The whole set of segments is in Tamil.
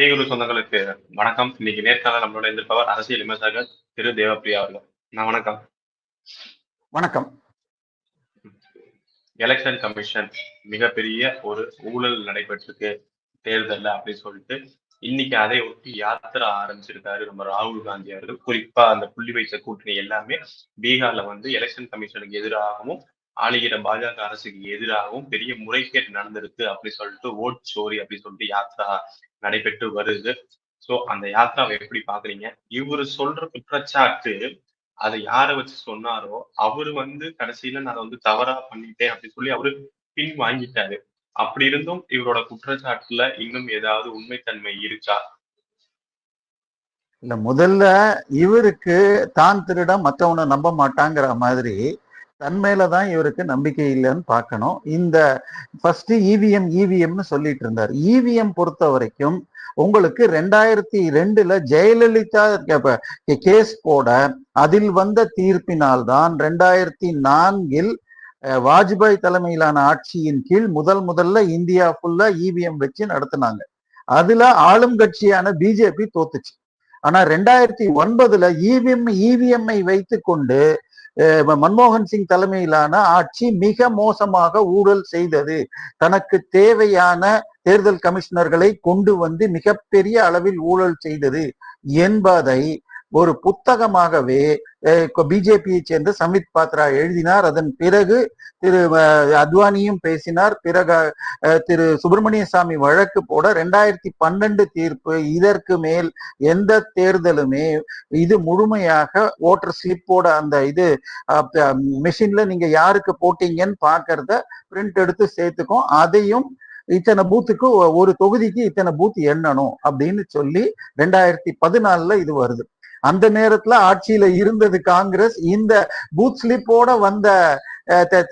பேகுரு சொந்தங்களுக்கு வணக்கம். இன்னைக்கு நேர்காணல் நம்மளோட இருந்திருப்பவர் அரசியல் விமர்சகர் திரு தேவப்பிரியா அவர்கள். நான் வணக்கம். வணக்கம். எலெக்ஷன் கமிஷன் மிகப்பெரிய ஒரு ஊழல் நடைபெற்றிருக்கு தேர்தல்ல அப்படின்னு சொல்லிட்டு இன்னைக்கு அதை ஒட்டி யாத்திரை ஆரம்பிச்சிருக்காரு நம்ம ராகுல் காந்தி அவர்கள். குறிப்பா அந்த புள்ளி வைத்த கூட்டணி எல்லாமே பீகார்ல வந்து எலெக்ஷன் கமிஷனுக்கு எதிராகவும் ஆளுகிற பாஜக அரசுக்கு எதிராகவும் பெரிய முறைகேடு நடந்திருக்கு அப்படி சொல்லிட்டு ஓட் சோரி அப்படின்னு சொல்லிட்டு யாத்ரா நடைபெற்று வருது. சோ அந்த யாத்ராவை எப்படி பாக்குறீங்க இவரு சொல்ற குற்றச்சாட்டு அதை யாரை வச்சு சொன்னாரோ அவரு வந்து கடைசியில நான் வந்து தவறா பண்ணிட்டேன் அப்படின்னு சொல்லி அவரு பின் வாங்கிட்டாரு. அப்படி இருந்தும் இவரோட குற்றச்சாட்டுல இன்னும் ஏதாவது உண்மைத்தன்மை இருக்கா? இந்த முதல்ல இவருக்கு தான் திருட மற்றவனை நம்ப மாட்டாங்கிற மாதிரி தன் மேலதான் இவருக்கு நம்பிக்கை இல்லைன்னு பார்க்கணும். இந்த ஃபர்ஸ்ட் இவிஎம் இவிஎம்னு சொல்லிட்டு இருந்தார். இவிஎம் பொறுத்த வரைக்கும் உங்களுக்கு ரெண்டாயிரத்தி ரெண்டுல ஜெயலலிதா கேஸ் போட அதில் வந்த தீர்ப்பினால் தான் ரெண்டாயிரத்தி நான்கில் வாஜ்பாய் தலைமையிலான ஆட்சியின் கீழ் முதல் முதல்ல இந்தியா ஃபுல்லா இவிஎம் வச்சு நடத்தினாங்க. அதுல ஆளும் கட்சியான பிஜேபி தோத்துச்சு. ஆனா ரெண்டாயிரத்தி ஒன்பதுல இவிஎம் இவிஎம்ஐ வைத்து கொண்டு மன்மோகன் சிங் தலைமையிலான ஆட்சி மிக மோசமாக ஊழல் செய்தது. தனக்கு தேவையான தேர்தல் கமிஷனர்களை கொண்டு வந்து மிகப்பெரிய அளவில் ஊழல் செய்தது என்பதை ஒரு புத்தகமாகவே பிஜேபியை சேர்ந்த சமித் பாத்ரா எழுதினார். அதன் பிறகு திரு அத்வானியும் பேசினார். பிறகு திரு சுப்பிரமணிய சாமி வழக்கு போட ரெண்டாயிரத்தி பன்னெண்டு தீர்ப்பு இதற்கு மேல் எந்த தேர்தலுமே இது முழுமையாக ஓட்டர் ஸ்லிப்போட அந்த இது மிஷின்ல நீங்க யாருக்கு போட்டீங்கன்னு பாக்குறத பிரிண்ட் எடுத்து சேர்த்துக்கும் அதையும் இத்தனை பூத்துக்கு ஒரு தொகுதிக்கு இத்தனை பூத் எண்ணணும் அப்படின்னு சொல்லி ரெண்டாயிரத்தி பதினாலுல இது வருது. அந்த நேரத்துல ஆட்சியில இருந்தது காங்கிரஸ். இந்த பூத் ஸ்லிப்போட வந்த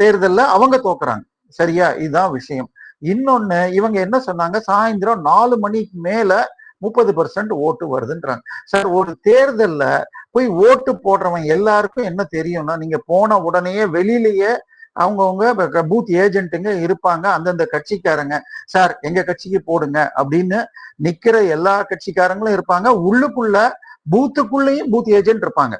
தேர்தல்ல அவங்க தோக்குறாங்க. சரியா? இதுதான் விஷயம். இன்னொன்னு இவங்க என்ன சொன்னாங்க? சாயந்தரம் நாலு மணிக்கு மேல முப்பது பர்சன்ட் ஓட்டு வருதுன்றாங்க. சார் ஒரு தேர்தல்ல போய் ஓட்டு போடுறவன் எல்லாருக்கும் என்ன தெரியும்னா நீங்க போன உடனேயே வெளியிலேயே அவங்கவுங்க பூத் ஏஜென்ட்டுங்க இருப்பாங்க. அந்தந்த கட்சிக்காரங்க சார் எங்க கட்சிக்கு போடுங்க அப்படின்னு நிக்கிற எல்லா கட்சிக்காரங்களும் இருப்பாங்க. உள்ளுக்குள்ள பூத்துக்குள்ளேயும் பூத் ஏஜென்ட் இருப்பாங்க.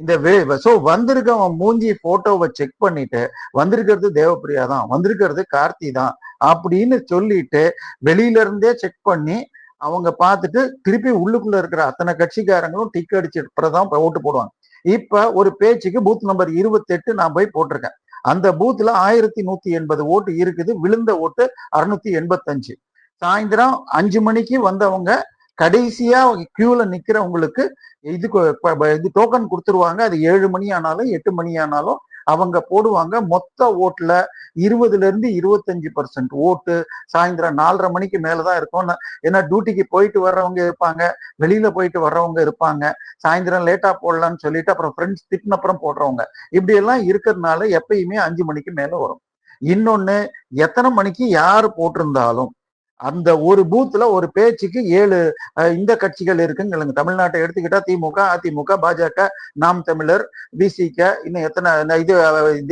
இந்த வே சோ வந்திருக்கவன் மூஞ்சி போட்டோவை செக் பண்ணிட்டு வந்திருக்கிறது தேவப்பிரியா தான் வந்திருக்கிறது கார்த்தி தான் அப்படின்னு சொல்லிட்டு வெளியில இருந்தே செக் பண்ணி அவங்க பார்த்துட்டு திருப்பி உள்ளுக்குள்ள இருக்கிற அத்தனை கட்சிக்காரங்களும் டிக் அடிச்சுதான் ஓட்டு போடுவாங்க. இப்ப ஒரு பேச்சுக்கு பூத் நம்பர் இருபத்தெட்டு நான் போய் போட்டிருக்கேன். அந்த பூத்ல ஆயிரத்தி நூத்தி எண்பது ஓட்டு இருக்குது விழுந்த ஓட்டு அறுநூத்தி எண்பத்தஞ்சு. சாயந்தரம் அஞ்சு மணிக்கு வந்தவங்க கடைசியா கியூல நிக்கிறவங்களுக்கு இது இது டோக்கன் கொடுத்துருவாங்க. அது ஏழு மணி ஆனாலும் எட்டு மணி ஆனாலும் அவங்க போடுவாங்க. மொத்த ஓட்டுல இருபதுல இருந்து இருபத்தஞ்சு பர்சன்ட் ஓட்டு சாயந்தரம் நாலரை மணிக்கு மேலதான் இருக்கும். ஏன்னா டியூட்டிக்கு போயிட்டு வர்றவங்க இருப்பாங்க. வெளியில போயிட்டு வர்றவங்க இருப்பாங்க. சாயந்தரம் லேட்டா போடலாம்னு சொல்லிட்டு அப்புறம் ஃப்ரெண்ட்ஸ் திட்டின அப்புறம் போடுறவங்க. இப்படி எல்லாம் இருக்கிறதுனால எப்பயுமே அஞ்சு மணிக்கு மேல வரும். இன்னொன்னு எத்தனை மணிக்கு யார் போட்டிருந்தாலும் அந்த ஒரு பூத்துல ஒரு பேச்சுக்கு ஏழு இந்த கட்சிகள் இருக்குங்க தமிழ்நாட்டை எடுத்துக்கிட்டா திமுக அதிமுக பாஜக நாம் தமிழர் விசிக இன்னும் எத்தனை இது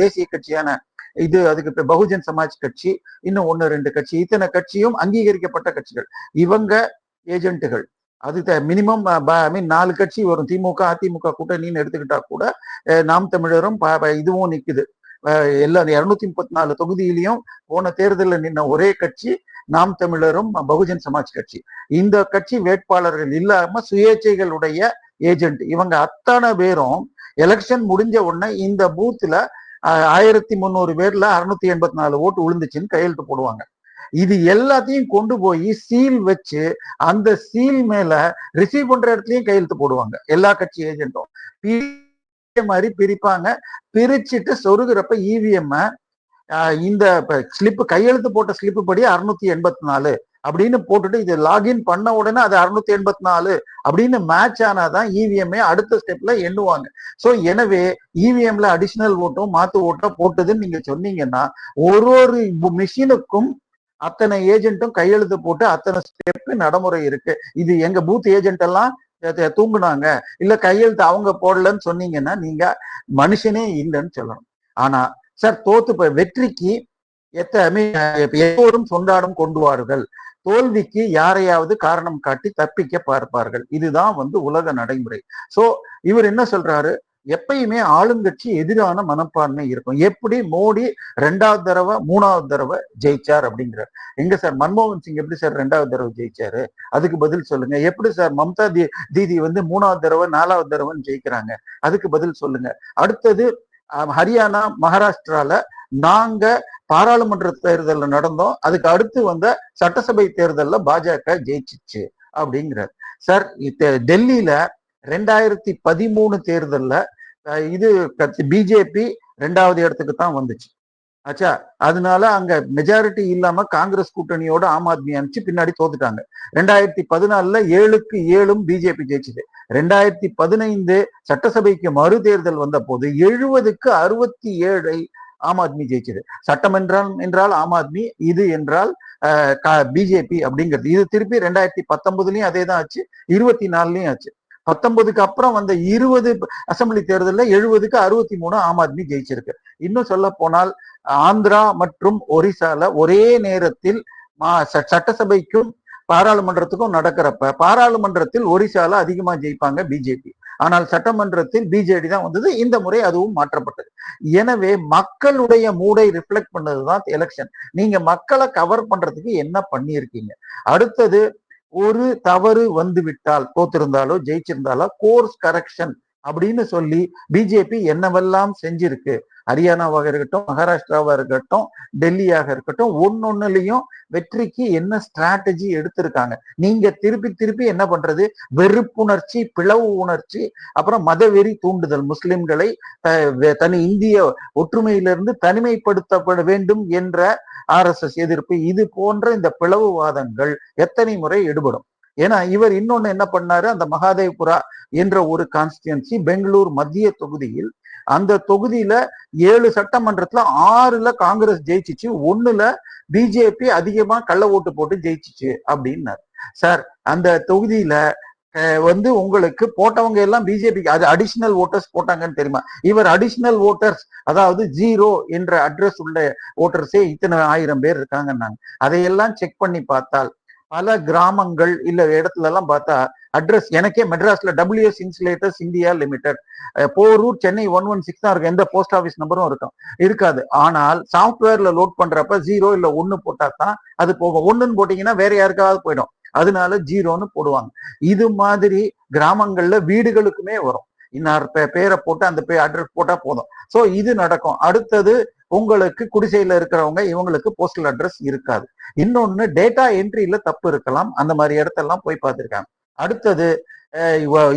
தேசிய கட்சியான இது அதுக்கு பகுஜன் சமாஜ் கட்சி இன்னும் ஒன்னு ரெண்டு கட்சி. இத்தனை கட்சியும் அங்கீகரிக்கப்பட்ட கட்சிகள். இவங்க ஏஜென்ட்டுகள். அது மினிமம் ஐ மீன் நாலு கட்சி வரும். திமுக அதிமுக கூட்டணின்னு எடுத்துக்கிட்டா கூட நாம் தமிழரும் இதுவும் நிற்குது எல்லா இருநூத்தி முப்பத்தி நாலு தொகுதியிலையும் போன தேர்தலில் நின்ன ஒரே கட்சி நாம் தமிழரும் பகுஜன் சமாஜ் கட்சி. இந்த கட்சி வேட்பாளர்கள் இல்லாம சுயேட்சைகளுடைய ஏஜென்ட் இவங்க அத்தனை பேரும் எலெக்ஷன் முடிஞ்ச உடனே இந்த பூத்துல ஆயிரத்தி முந்நூறு பேர்ல அறுநூத்தி எண்பத்தி நாலு ஓட்டு விழுந்துச்சுன்னு கையெழுத்து போடுவாங்க. இது எல்லாத்தையும் கொண்டு போய் சீல் வச்சு அந்த சீல் மேல ரிசீவ் பண்ற இடத்துலயும் கையெழுத்து போடுவாங்க. எல்லா கட்சி ஏஜென்ட்டும் மாதிரி பிரிப்பாங்க. பிரிச்சுட்டு சொருகிறப்ப இவிஎம் இந்த ஸ்லிப்பு கையெழுத்து போட்ட ஸ்லிப்பு படி அறுநூத்தி எண்பத்தி நாலு அப்படின்னு போட்டுட்டு இது லாகின் பண்ண உடனே அது அறுநூத்தி எண்பத்தி நாலு அப்படின்னு மேட்ச் ஆனாதான் இவிஎம்ஏ அடுத்த ஸ்டெப்ல எண்ணுவாங்க. சோ எனவே இவிஎம்ல அடிஷனல் ஓட்டும் மாத்து ஓட்டம் போட்டதுன்னு நீங்க சொன்னீங்கன்னா ஒரு ஒரு மிஷினுக்கும் அத்தனை ஏஜென்ட்டும் கையெழுத்து போட்டு அத்தனை ஸ்டெப் நடைமுறை இருக்கு. இது எங்க பூத் ஏஜென்ட் எல்லாம் தூங்குனாங்க. இல்ல கையெழுத்து அவங்க போடலன்னு சொன்னீங்கன்னா நீங்க மனுஷனே இல்லைன்னு சொல்லணும். ஆனா சார் தோத்து வெற்றிக்கு எத்த எல்லோரும் சொந்தாடம் கொண்டுவார்கள். தோல்விக்கு யாரையாவது காரணம் காட்டி தப்பிக்க பார்ப்பார்கள். இதுதான் வந்து உலக நடைமுறை. சோ இவர் என்ன சொல்றாரு? எப்பயுமே ஆளுங்கட்சி எதிரான மனப்பான்மை இருக்கும். எப்படி மோடி ரெண்டாவது தடவை மூணாவது தடவை ஜெயிச்சார் அப்படிங்கிறார். எங்க சார் மன்மோகன் சிங் எப்படி சார் ரெண்டாவது தடவை ஜெயிச்சாரு? அதுக்கு பதில் சொல்லுங்க. எப்படி சார் மம்தா தி தீதி வந்து மூணாவது தடவை நாலாவது தடவைன்னு ஜெயிக்கிறாங்க? அதுக்கு பதில் சொல்லுங்க. அடுத்தது ஹரியானா மகாராஷ்டிரால நாங்க பாராளுமன்ற தேர்தலில் நடந்தோம். அதுக்கு அடுத்து வந்த சட்டசபை தேர்தலில் பாஜக ஜெயிச்சிச்சு அப்படிங்கிறார். சார் டெல்லியில ரெண்டாயிரத்தி பதிமூணு தேர்தல்ல இது கட்சி பிஜேபி ரெண்டாவது இடத்துக்கு தான் வந்துச்சு. ஆச்சா? அதனால அங்க மெஜாரிட்டி இல்லாம காங்கிரஸ் கூட்டணியோட ஆம் ஆத்மி அனுப்பிச்சு பின்னாடி தோத்துட்டாங்க. ரெண்டாயிரத்தி பதினாலுல ஏழுக்கு ஏழும் பிஜேபி ஜெயிச்சது. ரெண்டாயிரத்தி பதினைந்து சட்டசபைக்கு மறு தேர்தல் வந்த போது எழுபதுக்கு அறுபத்தி ஏழை ஆம் ஆத்மி ஜெயிச்சது. சட்டம் என்றால் என்றால் ஆம் ஆத்மி இது என்றால் பிஜேபி அப்படிங்கிறது. இது திருப்பி ரெண்டாயிரத்தி பத்தொன்பதுலயும் அதே தான் ஆச்சு. இருபத்தி நாலுலயும் ஆச்சு. பத்தொன்பதுக்கு அப்புறம் வந்த இருபது அசெம்பிளி தேர்தலில் எழுபதுக்கு அறுபத்தி மூணு ஆம் ஆத்மி ஜெயிச்சிருக்கு. இன்னும் சொல்ல போனால் ஆந்திரா மற்றும் ஒரிசால ஒரே நேரத்தில் மா- ச- சட்டசபைக்கும் பாராளுமன்றத்துக்கும் நடக்கிறப்ப பாராளுமன்றத்தில் ஒரிசால அதிகமா ஜெயிப்பாங்க பிஜேபி. ஆனால் சட்டமன்றத்தில் பிஜேடி தான் வந்தது. இந்த முறை அதுவும் மாற்றப்பட்டது. எனவே மக்களுடைய மூடை ரிஃப்ளெக்ட் பண்ணதுதான் எலெக்ஷன் நீங்க மக்களை கவர் பண்றதுக்கு என்ன பண்ணியிருக்கீங்க? அடுத்தது ஒரு தவறு வந்து விட்டால் தோத்திருந்தாலோ ஜெயிச்சிருந்தாலோ கோர்ஸ் கரெக்ஷன் அப்படின்னு சொல்லி பிஜேபி என்னவெல்லாம் செஞ்சிருக்கு? ஹரியானாவாக இருக்கட்டும் மகாராஷ்டிராவாக இருக்கட்டும் டெல்லியாக இருக்கட்டும் ஒன்னொன்னுலயும் வெற்றிக்கு என்ன ஸ்ட்ராட்டஜி எடுத்திருக்காங்க? நீங்க திருப்பி திருப்பி என்ன பண்றது? வெறுப்புணர்ச்சி பிளவு உணர்ச்சி அப்புறம் மதவெறி தூண்டுதல் முஸ்லிம்களை த- தனி இந்திய ஒற்றுமையிலிருந்து தனிமைப்படுத்தப்பட வேண்டும் என்ற ஆர்எஸ்எஸ் எதிர்ப்பு இது போன்ற இந்த பிளவுவாதங்கள் எத்தனை முறை எடுபடும் ஏன்னா இவர் இன்னொன்னு என்ன பண்ணாரு? அந்த மகாதேவ்புரா என்ற ஒரு கான்ஸ்டியன்சி பெங்களூர் மத்திய தொகுதியில் அந்த தொகுதியில ஏழு சட்டமன்றத்துல ஆறுல காங்கிரஸ் ஜெயிச்சிச்சு ஒண்ணுல பிஜேபி அதிகமா கள்ள ஓட்டு போட்டு ஜெயிச்சிச்சு அப்படின்னாரு. சார் அந்த தொகுதியில வந்து உங்களுக்கு போட்டவங்க எல்லாம் பிஜேபி அது அடிஷனல் ஓட்டர்ஸ் போட்டாங்கன்னு தெரியுமா? இவர் அடிஷனல் ஓட்டர்ஸ் அதாவது ஜீரோ என்ற அட்ரஸ் உள்ள ஓட்டர்ஸே இத்தனை ஆயிரம் பேர் இருக்காங்கன்னாங்க. அதையெல்லாம் செக் பண்ணி பார்த்தால் பல கிராமங்கள் இல்ல இடத்துல எல்லாம் பார்த்தா அட்ரஸ் எனக்கே மெட்ராஸ்ல W S insulators India limited Porur Chennai one one six தான் இருக்கும். எந்த போஸ்ட் ஆஃபீஸ் நம்பரும் இருக்கும். இருக்காது. ஆனால் சாஃப்ட்வேர்ல லோட் பண்றப்ப ஜீரோ இல்ல ஒன்னு போட்டா தான் அது போகும். ஒண்ணுன்னு போட்டீங்கன்னா வேற யாருக்காவது போயிடும். அதனால ஜீரோன்னு போடுவாங்க. இது மாதிரி கிராமங்கள்ல வீடுகளுக்குமே வரும். இன்னார் பே- பேரை போட்டு அந்த பே அட்ரஸ் போட்டா போதும். சோ இது நடக்கும். அடுத்தது உங்களுக்கு குடிசையில இருக்கிறவங்க இவங்களுக்கு போஸ்டல் அட்ரஸ் இருக்காது. இன்னொன்னு டேட்டா என்ட்ரியில தப்பு இருக்கலாம். அந்த மாதிரி இடத்தெல்லாம் போய் பார்த்துருக்காங்க. அடுத்தது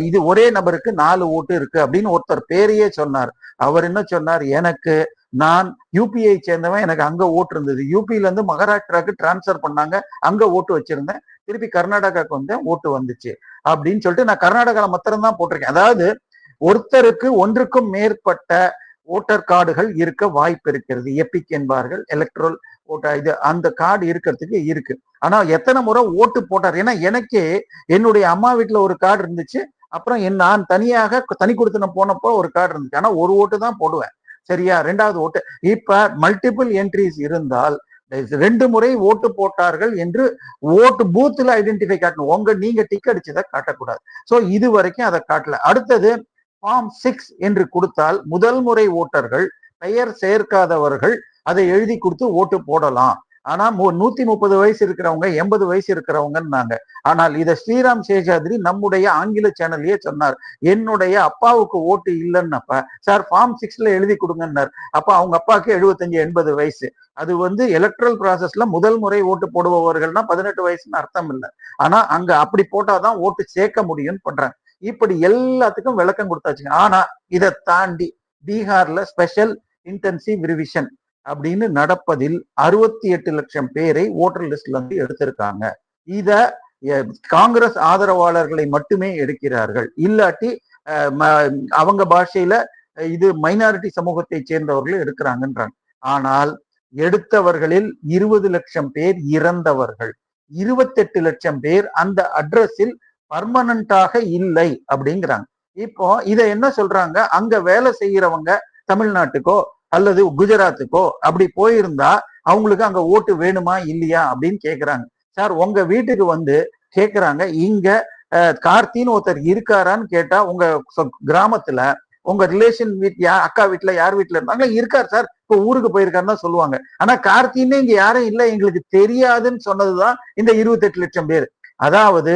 இது ஒரே நபருக்கு நாலு ஓட்டு இருக்கு அப்படின்னு ஒருத்தர் பேரையே சொன்னார். அவர் என்ன சொன்னார்? எனக்கு நான் யூபிஐ சேர்ந்தவன் எனக்கு அங்க ஓட்டு இருந்தது. யூபில இருந்து மகாராஷ்டிராக்கு டிரான்ஸ்ஃபர் பண்ணாங்க. அங்க ஓட்டு வச்சிருந்தேன். திருப்பி கர்நாடகாவுக்கு வந்தேன் ஓட்டு வந்துச்சு. அப்படின்னு சொல்லிட்டு நான் கர்நாடகாவில் மாத்திரம் தான் போட்டிருக்கேன். அதாவது ஒருத்தருக்கு ஒன்றுக்கும் மேற்பட்ட ஓட்டர் கார்டுகள் இருக்க வாய்ப்பு இருக்கிறது. எபிக் என்பார்கள் எலக்ட்ரல் ஓட்ட இது அந்த கார்டு இருக்கிறதுக்கு இருக்கு. ஆனா எத்தனை முறை ஓட்டு போட்டார்? ஏன்னா எனக்கே என்னுடைய அம்மா வீட்டுல ஒரு கார்டு இருந்துச்சு. அப்புறம் என் நான் தனியாக தனி கொடுத்தன போனப்போ ஒரு கார்டு இருந்துச்சு. ஆனா ஒரு ஓட்டு தான் போடுவேன். சரியா? ரெண்டாவது ஓட்டு. இப்ப மல்டிபிள் என்ட்ரிஸ் இருந்தால் ரெண்டு முறை ஓட்டு போட்டார்கள் என்று ஓட்டு பூத்துல ஐடென்டிஃபை காட்டணும். உங்க நீங்க டிக் அடிச்சதை காட்டக்கூடாது. சோ இது வரைக்கும் அதை காட்டல. அடுத்தது ஃபார்ம் சிக்ஸ் என்று கொடுத்தால் முதல் முறை ஓட்டர்கள் பெயர் சேர்க்காதவர்கள் அதை எழுதி கொடுத்து ஓட்டு போடலாம். ஆனா நூத்தி முப்பது வயசு இருக்கிறவங்க எண்பது வயசு இருக்கிறவங்கன்னாங்க. ஆனால் இதை ஸ்ரீராம் சேஷாதிரி நம்முடைய ஆங்கில சேனல்லயே சொன்னார். என்னுடைய அப்பாவுக்கு ஓட்டு இல்லைன்னப்ப சார் ஃபார்ம் சிக்ஸ்ல எழுதி கொடுங்கன்னார். அப்ப அவங்க அப்பாவுக்கு எழுபத்தஞ்சு எண்பது வயசு. அது வந்து எலக்ட்ரல் ப்ராசஸ்ல முதல் முறை ஓட்டு போடுபவர்கள்னா பதினெட்டு வயசுன்னு அர்த்தம் இல்லை. ஆனா அங்க அப்படி போட்டாதான் ஓட்டு சேர்க்க முடியும்னு பண்றாங்க. இப்படி எல்லாத்துக்கும் விளக்கம் கொடுத்தாச்சுங்க ஆனா இதை தாண்டி பீகார்ல ஸ்பெஷல் இன்டென்சிவ் ரிவிஷன் அப்படின்னு நடப்பதில் அறுபத்தி எட்டு லட்சம் பேரை ஓட்டர் லிஸ்ட்ல இருந்து எடுத்திருக்காங்க. இத காங்கிரஸ் ஆதரவாளர்களை மட்டுமே எடுக்கிறார்கள். இல்லாட்டி அஹ், அவங்க பாஷையில இது மைனாரிட்டி சமூகத்தை சேர்ந்தவர்கள் எடுக்கிறாங்கன்றாங்க. ஆனால் எடுத்தவர்களில் இருபது லட்சம் பேர் இறந்தவர்கள். இருபத்தெட்டு லட்சம் பேர் அந்த அட்ரஸில் பர்மனண்டாக இல்லை அப்படிங்கிறாங்க. இப்போ இதை என்ன சொல்றாங்க? அங்க வேலை செய்யறவங்க தமிழ்நாட்டுக்கோ அல்லது குஜராத்துக்கோ அப்படி போயிருந்தா அவங்களுக்கு அங்க ஓட்டு வேணுமா இல்லையா அப்படின்னு கேக்குறாங்க. சார் உங்க வீட்டுக்கு வந்து கேக்குறாங்க இங்க கார்த்தின்னு ஒருத்தர் இருக்காரான்னு கேட்டா உங்க சொ- கிராமத்துல உங்க ரிலேஷன் வீட் யா அக்கா வீட்டுல யார் வீட்டுல இருந்தாங்க? இருக்கார் சார். இப்போ ஊருக்கு போயிருக்காருன்னு தான் சொல்லுவாங்க. ஆனா கார்த்தின்னு இங்க யாரும் இல்ல. எங்களுக்கு தெரியாதுன்னு சொன்னதுதான் இந்த இருபத்தெட்டு லட்சம் பேர். அதாவது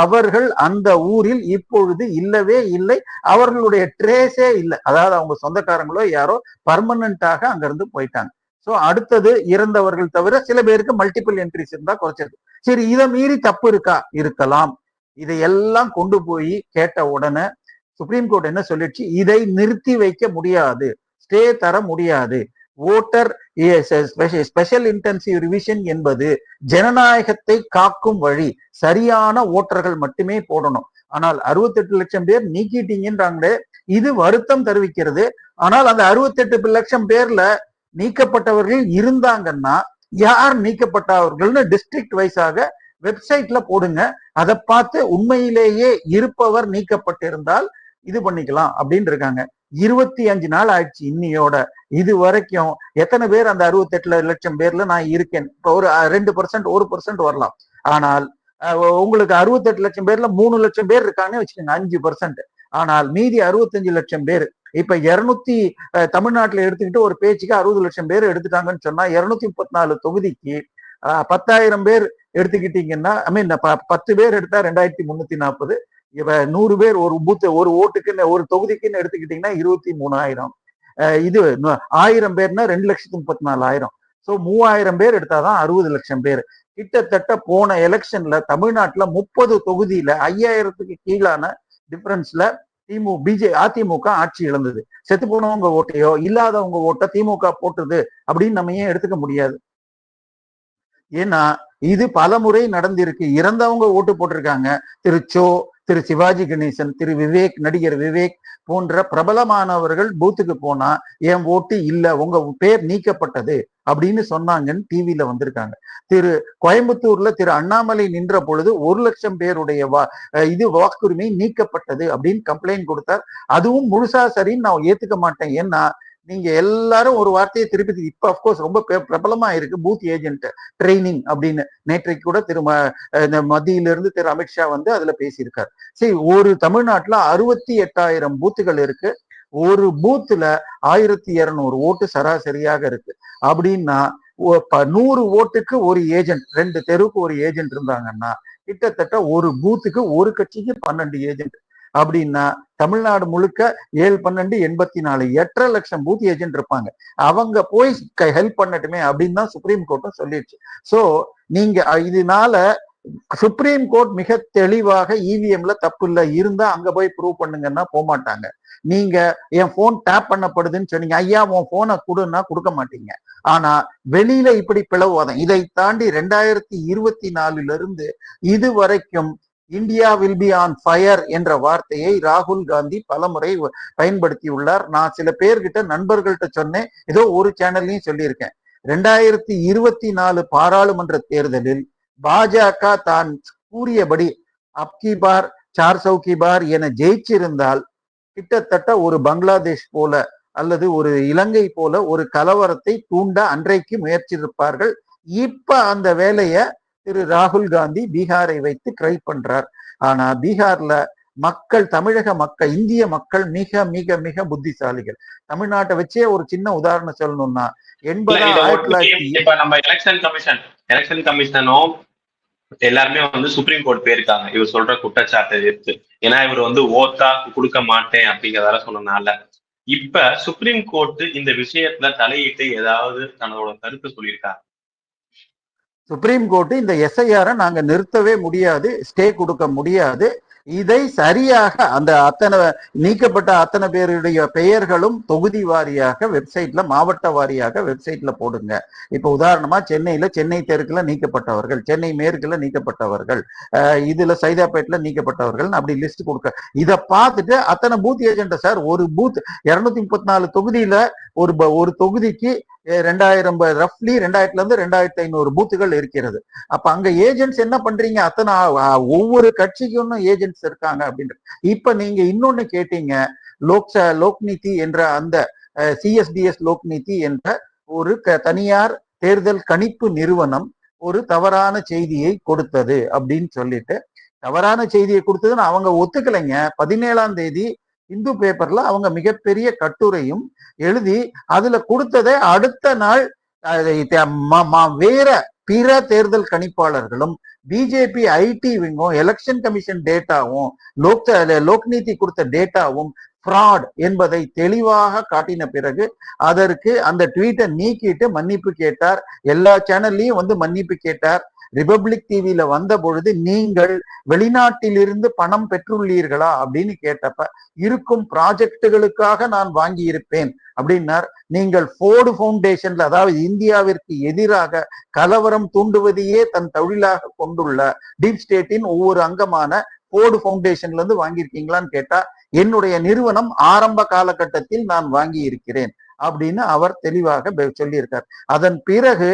அவர்கள் அந்த ஊரில் இப்பொழுது இல்லவே இல்லை அவர்களுடைய ட்ரேஸே இல்லை. அதாவது அவங்க சொந்தக்காரங்களோ யாரோ பர்மனண்டாக அங்க இருந்து போயிட்டாங்க. சோ அடுத்தது இறந்தவர்கள் தவிர சில பேருக்கு மல்டிபிள் என்ட்ரிஸ் இருந்தா குறைச்சிருக்கு சரி இதை மீறி தப்பு இருக்கா? இருக்கலாம். இதையெல்லாம் கொண்டு போய் கேட்ட உடனே சுப்ரீம் கோர்ட் என்ன சொல்லிடுச்சு? இதை நிறுத்தி வைக்க முடியாது. ஸ்டே தர முடியாது. ஓட்டர் ஸ்பெஷல் இன்டென்சிவ் ரிவிஷன் என்பது ஜனநாயகத்தை காக்கும் வழி. சரியான ஓட்டர்கள் மட்டுமே போடணும். ஆனால் 68 லட்சம் பேர் நீக்கிட்டீங்கன்றாங்களே இது வருத்தம் தெரிவிக்கிறது. ஆனால் அந்த 68 லட்சம் பேர்ல நீக்கப்பட்டவர்கள் இருந்தாங்கன்னா யார் நீக்கப்பட்டவர்கள்னு டிஸ்ட்ரிக்ட் வைஸாக வெப்சைட்ல போடுங்க. அதை பார்த்து உண்மையிலேயே இருப்பவர் நீக்கப்பட்டிருந்தால் இது பண்ணிக்கலாம் அப்படின்னு இருக்காங்க இருபத்தி அஞ்சு நாள் ஆயிடுச்சு இன்னியோட. இது வரைக்கும் எத்தனை பேர் அந்த 68 லட்சம் பேர்ல நான் இருக்கேன். இப்போ ஒரு ரெண்டு பர்சன்ட் ஒரு பர்சன்ட் வரலாம். ஆனால் உங்களுக்கு 68 லட்சம் பேர்ல மூணு லட்சம் பேர் இருக்காங்கன்னு வச்சுக்கோங்க அஞ்சு பர்சன்ட் ஆனால் மீதி 65 லட்சம் பேர் இப்ப இருநூத்தி தமிழ்நாட்டுல எடுத்துக்கிட்டு ஒரு பேச்சுக்கு அறுபது லட்சம் பேர் எடுத்துட்டாங்கன்னு சொன்னா இருநூத்தி முப்பத்தி நாலு தொகுதிக்கு பத்தாயிரம் பேர் எடுத்துக்கிட்டீங்கன்னா ஐ மீன் பத்து பேர் எடுத்தா ரெண்டாயிரத்தி முன்னூத்தி நாற்பது இப்ப நூறு பேர் ஒரு பூத்து ஒரு ஓட்டுக்குன்னு ஒரு தொகுதிக்குன்னு எடுத்துக்கிட்டீங்கன்னா இருபத்தி மூணாயிரம். இது ஆயிரம் பேர்னா ரெண்டு லட்சத்தி முப்பத்தி நாலாயிரம். ஸோ மூவாயிரம் பேர் எடுத்தாதான் அறுபது லட்சம் பேர். கிட்டத்தட்ட போன எலெக்ஷன்ல தமிழ்நாட்டுல முப்பது தொகுதியில ஐயாயிரத்துக்கு கீழான டிஃபரன்ஸ்ல திமு பிஜே அதிமுக ஆட்சி இழந்தது. செத்து போனவங்க ஓட்டையோ இல்லாதவங்க ஓட்ட திமுக போட்டது அப்படின்னு நம்ம ஏன் எடுத்துக்க முடியாது? ஏன்னா இது பல முறை நடந்திருக்கு. இறந்தவங்க ஓட்டு போட்டிருக்காங்க. திருச்சோ திரு சிவாஜி கணேசன் திரு விவேக் நடிகர் விவேக் போன்ற பிரபலமானவர்கள் பூத்துக்கு போனா என் ஓட்டு இல்ல உங்க பேர் நீக்கப்பட்டது அப்படின்னு சொன்னாங்கன்னு டிவியில வந்திருக்காங்க. திரு கோயம்புத்தூர்ல திரு அண்ணாமலை நின்ற பொழுது ஒரு லட்சம் பேருடைய வா இது வாக்குரிமை நீக்கப்பட்டது அப்படின்னு கம்ப்ளைண்ட் கொடுத்தார். அதுவும் முழுசா சரின்னு நான் ஏத்துக்க மாட்டேன். ஏன்னா நீங்க எல்லாரும் ஒரு வார்த்தையை திருப்பி இப்ப அப்கோர்ஸ் ரொம்ப பிரபலமா இருக்கு பூத் ஏஜென்ட் ட்ரைனிங் அப்படின்னு. நேற்றைக்கு கூட திரு ம- அஹ் இந்த மத்தியிலிருந்து திரு அமித்ஷா வந்து அதுல பேசியிருக்காரு. சரி ஒரு தமிழ்நாட்டுல அறுபத்தி எட்டாயிரம் பூத்துகள் இருக்கு. ஒரு பூத்துல ஆயிரத்தி இருநூறு ஓட்டு சராசரியாக இருக்கு. அப்படின்னா நூறு ஓட்டுக்கு ஒரு ஏஜென்ட் ரெண்டு தெருவுக்கு ஒரு ஏஜென்ட் இருந்தாங்கன்னா கிட்டத்தட்ட ஒரு பூத்துக்கு ஒரு கட்சிக்கு பன்னெண்டு ஏஜென்ட் அப்படின்னா தமிழ்நாடு முழுக்க ஏழு பன்னெண்டு எண்பத்தி நாலு எட்டரை லட்சம் பூத் ஏஜென்ட் இருப்பாங்க. அவங்க போய் ஹெல்ப் பண்ணட்டுமே அப்படின்னு தான் சுப்ரீம் கோர்ட்டும் சொல்லிடுச்சு. சோ நீங்க இதனால சுப்ரீம் கோர்ட் மிக தெளிவாக இவிஎம்ல தப்பு இல்ல. இருந்தா அங்க போய் ப்ரூவ் பண்ணுங்கன்னா போக மாட்டாங்க நீங்க என் போன் டேப் பண்ணப்படுதுன்னு சொன்னீங்க. ஐயா உன் போனை கொடுன்னா கொடுக்க மாட்டீங்க. ஆனா வெளியில இப்படி பிளவுவாதம். இதை தாண்டி ரெண்டாயிரத்தி இருபத்தி நாலுல இருந்து இது வரைக்கும் India will be on fire என்ற வார்த்தையை ராகுல் காந்தி பலமுறை பயன்படுத்தியுள்ளார். நான் சில பேர்கிட்ட நண்பர்கள்ட்ட சொன்னேன். ஏதோ ஒரு சேனல்லையும் சொல்லியிருக்கேன். ரெண்டாயிரத்தி இருபத்தி நாலு பாராளுமன்ற தேர்தலில் பாஜக தான் கூறியபடி அப்கி பார் சார் சௌகி பார் என ஜெயிச்சிருந்தால் கிட்டத்தட்ட ஒரு பங்களாதேஷ் போல அல்லது ஒரு இலங்கை போல ஒரு கலவரத்தை தூண்ட அன்றைக்கு முயற்சியிருப்பார்கள் இப்ப அந்த வேலையை திரு ராகுல் காந்தி பீகாரை வைத்து ட்ரை பண்றார். ஆனா பீகார்ல மக்கள் தமிழக மக்கள் இந்திய மக்கள் மிக மிக மிக புத்திசாலிகள். தமிழ்நாட்டை வச்சே ஒரு சின்ன உதாரணம் சொல்லணும்னா இல்ல, எண்பது இத ஆயிரத்தி தொள்ளாயிரத்தி நம்ம எலெக்ஷன் கமிஷன் எலெக்ஷன் கமிஷனும் எல்லாருமே வந்து சுப்ரீம் கோர்ட் போயிருக்காங்க. இவர் சொல்ற குற்றச்சாட்டை எதிர்த்து. ஏன்னா இவர் வந்து ஓத்தா கொடுக்க மாட்டேன் அப்படிங்கறதால சொன்னனால. இப்ப சுப்ரீம் கோர்ட் இந்த விஷயத்துல தலையிட்டு ஏதாவது தன்னோட கருத்து சொல்லியிருக்கா? சுப்ரீம் கோர்ட் இந்த எஸ்ஐஆரை நாங்க நிறுத்தவே முடியாது ஸ்டே கொடுக்க முடியாது. இதை சரியாக அந்த அத்தனை நீக்கப்பட்ட அத்தனை பேருடைய பெயர்களும் தொகுதி வாரியாக வெப்சைட்ல மாவட்ட வாரியாக வெப்சைட்ல போடுங்க. இப்ப உதாரணமா சென்னையில சென்னை தெருக்குல நீக்கப்பட்டவர்கள் சென்னை மேற்குல நீக்கப்பட்டவர்கள் இதுல சைதாப்பேட்டில் நீக்கப்பட்டவர்கள் அப்படி லிஸ்ட் கொடுக்க. இதை பார்த்துட்டு அத்தனை பூத் ஏஜென்ட் சார் ஒரு பூத் இருநூத்தி முப்பத்தி நாலு தொகுதியில ஒரு ப- ஒரு தொகுதிக்கு ரெண்டாயிரம் ரஃப்லி ரெண்டாயிரத்துல இருந்து ரெண்டாயிரத்தி ஐநூறு பூத்துகள் இருக்கிறது. அப்ப அங்க ஏஜென்ட்ஸ் என்ன பண்றீங்க? அத்தனை ஒவ்வொரு கட்சிக்கும் ஏஜென்ட்ஸ் இருக்காங்க அப்படின்ற. இப்ப நீங்க இன்னொன்னு கேட்டீங்க லோக் லோக்நீதி என்ற அந்த சிஎஸ்டிஎஸ் லோக்நீதி என்ற ஒரு க- தனியார் தேர்தல் கணிப்பு நிறுவனம் ஒரு தவறான செய்தியை கொடுத்தது அப்படின்னு சொல்லிட்டு தவறான செய்தியை கொடுத்ததுன்னு அவங்க ஒத்துக்கலைங்க. பதினேழாம் தேதி இந்து பேப்பர்ல அவங்க மிகப்பெரிய கட்டுரையும் எழுதி அதுல கொடுத்ததை அடுத்த நாள் வேற பிற தேர்தல் கணிப்பாளர்களும் பிஜேபி ஐடி விங்கும் எலெக்ஷன் கமிஷன் டேட்டாவும் லோக் லோக்நீதி கொடுத்த டேட்டாவும் ஃப்ராட் என்பதை தெளிவாக காட்டின பிறகு அதற்கு அந்த ட்வீட்டை நீக்கிட்டு மன்னிப்பு கேட்டார். எல்லா சேனல்லையும் வந்து மன்னிப்பு கேட்டார். ரிபப்ளிக் டிவியில வந்த பொழுது நீங்கள் வெளிநாட்டிலிருந்து பணம் பெற்றுள்ளீர்களா அப்படின்னு கேட்டப்ப இருக்கும் ப்ராஜெக்டுகளுக்காக நான் வாங்கி இருப்பேன் அப்படின்னார். நீங்கள் ஃபோர்டு ஃபவுண்டேஷன்ல அதாவது இந்தியாவிற்கு எதிராக கலவரம் தூண்டுவதையே தன் தொழிலாக கொண்டுள்ள டீப் ஸ்டேட்டின் ஒவ்வொரு அங்கமான போர்டு ஃபவுண்டேஷன்ல இருந்து வாங்கியிருக்கீங்களான்னு கேட்டா என்னுடைய நிறுவனம் ஆரம்ப காலகட்டத்தில் நான் வாங்கி இருக்கிறேன் அப்படின்னு அவர் தெளிவாக சொல்லியிருக்கார். அதன் பிறகு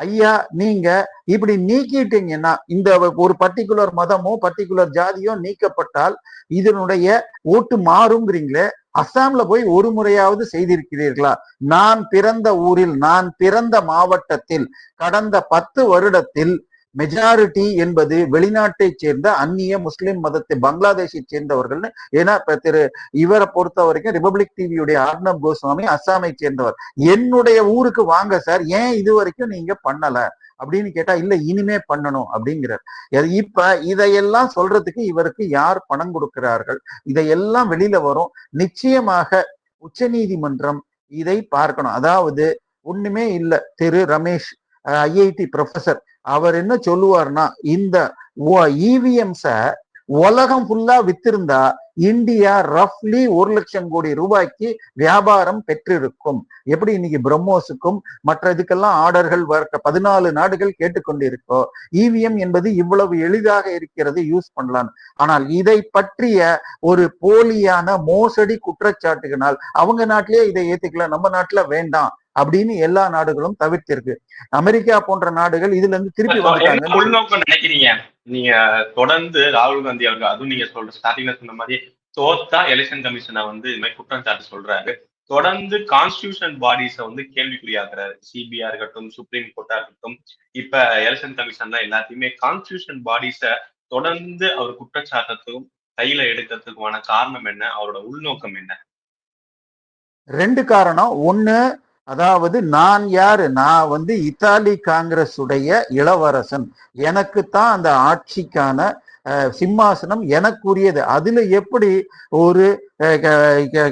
ஐயா நீங்க இப்படி நீக்கிட்டீங்கன்னா இந்த ஒரு பர்டிகுலர் மதமோ பர்டிகுலர் ஜாதியோ நீக்கப்பட்டால் இதனுடைய ஓட்டு மாறுங்கிறீங்களே அஸ்ஸாம்ல போய் ஒரு முறையாவது செய்திருக்கிறீர்களா? நான் பிறந்த ஊரில் நான் பிறந்த மாவட்டத்தில் கடந்த பத்து வருடத்தில் மெஜாரிட்டி என்பது வெளிநாட்டை சேர்ந்த அந்நிய முஸ்லிம் மதத்தை பங்களாதேஷை சேர்ந்தவர்கள்னு ஏன்னா திரு இவரை பொறுத்த வரைக்கும் ரிபப்ளிக் டிவியுடைய அர்ணப் கோஸ்வாமி அஸ்ஸாமை சேர்ந்தவர். என்னுடைய ஊருக்கு வாங்க சார். ஏன் இது வரைக்கும் நீங்க பண்ணல? அப்படின்னு கேட்டா இல்ல இனிமே பண்ணணும் அப்படிங்கிறார். இப்ப இதையெல்லாம் சொல்றதுக்கு இவருக்கு யார் பணம் கொடுக்கிறார்கள்? இதையெல்லாம் வெளியில வரும். நிச்சயமாக உச்சநீதிமன்றம் இதை பார்க்கணும். அதாவது ஒண்ணுமே இல்ல திரு ரமேஷ் ஐஐடி ப்ரொஃபசர் அவர் என்ன சொல்லுவார்னா இந்த இவிஎம்ஸ உலகம் ஃபுல்லா வித்திருந்தா இந்தியா ரஃப்லி ஒரு லட்சம் கோடி ரூபாய்க்கு வியாபாரம் பெற்றிருக்கும். எப்படி இன்னைக்கு பிரம்மோஸுக்கும் மற்ற இதுக்கெல்லாம் ஆர்டர்கள் வர பதினாலு நாடுகள் கேட்டுக்கொண்டிருக்கோ இவிஎம் என்பது இவ்வளவு எளிதாக இருக்கிறது யூஸ் பண்ணலாம். ஆனால் இதை பற்றிய ஒரு போலியான மோசடி குற்றச்சாட்டுகளால் அவங்க நாட்டிலேயே இதை ஏத்துக்கல நம்ம நாட்டுல வேண்டாம். அப்படின்னு எல்லா நாடுகளும் தவிர்த்திருக்கு. அமெரிக்கா போன்ற நாடுகள் இதுல இருந்து திருப்பி வந்துட்டாங்க. உள்நோக்கம் நினைக்கிறீங்க? நீங்க தொடர்ந்து ராகுல் காந்தி அவர்கள் அதுவும் நீங்க சொல்ற ஸ்டார்டிங்ல சொன்ன மாதிரி தோத்தா எலெக்ஷன் கமிஷனை வந்து இது மாதிரி குற்றம் சாட்டு சொல்றாரு. தொடர்ந்து கான்ஸ்டியூஷன் பாடிஸ வந்து கேள்விக்குறியாக்குறாரு. சிபிஐ இருக்கட்டும் சுப்ரீம் கோர்ட்டா இருக்கட்டும். இப்ப எலெக்ஷன் கமிஷன்ல எல்லாத்தையுமே கான்ஸ்டியூஷன் பாடிஸ தொடர்ந்து அவர் குற்றச்சாட்டத்துக்கும் கையில எடுக்கிறதுக்குமான காரணம் என்ன? அவரோட உள்நோக்கம் என்ன? ரெண்டு காரணம். ஒண்ணு அதாவது நான் யாரு? நான் வந்து இத்தாலி காங்கிரஸ் உடைய இளவரசன். எனக்கு தான் அந்த ஆட்சிக்கான அஹ், சிம்மாசனம் எனக்குரியது. அதுல எப்படி ஒரு அஹ்,